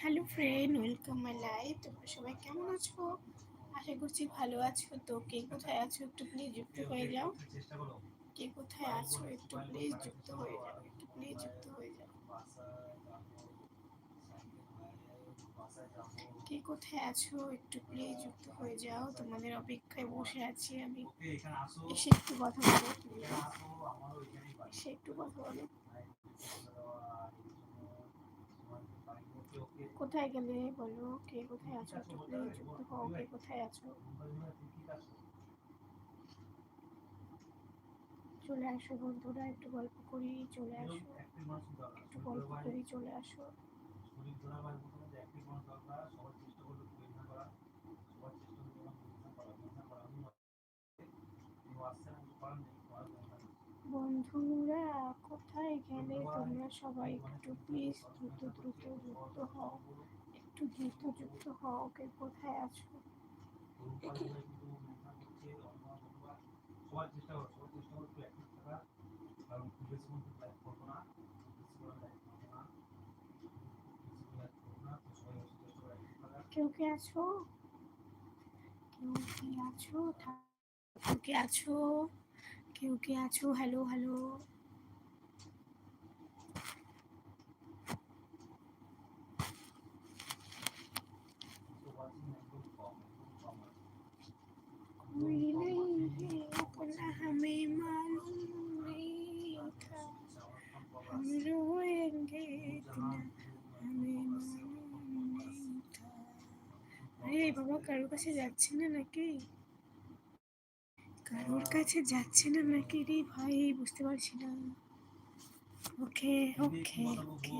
Hello friend welcome my life তোমরা সবাই কেমন আছো? আশা করছি ভালো আছো। তো কে কোথায় আছো একটু প্লিজ যুক্ত হয়ে যাও। কে কোথায় আছো একটু প্লিজ যুক্ত হয়ে যাও। একটু প্লিজ যুক্ত হয়ে যাও। কে কোথায় আছো একটু প্লিজ যুক্ত হয়ে যাও। তোমাদের অপেক্ষায় বসে আছি আমি। এসে একটু কথা বলো এসে একটু কথা বলো। কোথায় গেলে বলো? কে কোথায় আছো? একটু প্লিজ যুক্ত কে কোথায় আছো? চলে আসো বন্ধুরা, একটু গল্প করি, চলে আসো। একটু গল্প করি, চলে আসো। বন্ধুরা, কোথায় গেলে তোমরা সবাই একটু প্লিজ দ্রুত দ্রুত যুক্ত হও। একটু দ্রুত যুক্ত হও কে কোথায় আছো? কেউ কে আছো? কেউ কি আছো? কেউ কে আছো? কেউ কে আছো হ্যালো হ্যালো कोई नहीं है अपना हमें मालूम नहीं था हम रोएंगे इतना हमें मालूम नहीं था আরে বাবা কারোর কাছে যাচ্ছে না নাকি কারোর কাছে যাচ্ছে না নাকি রে ভাই? বুঝতে পারছি না। ওকে ওকে ওকে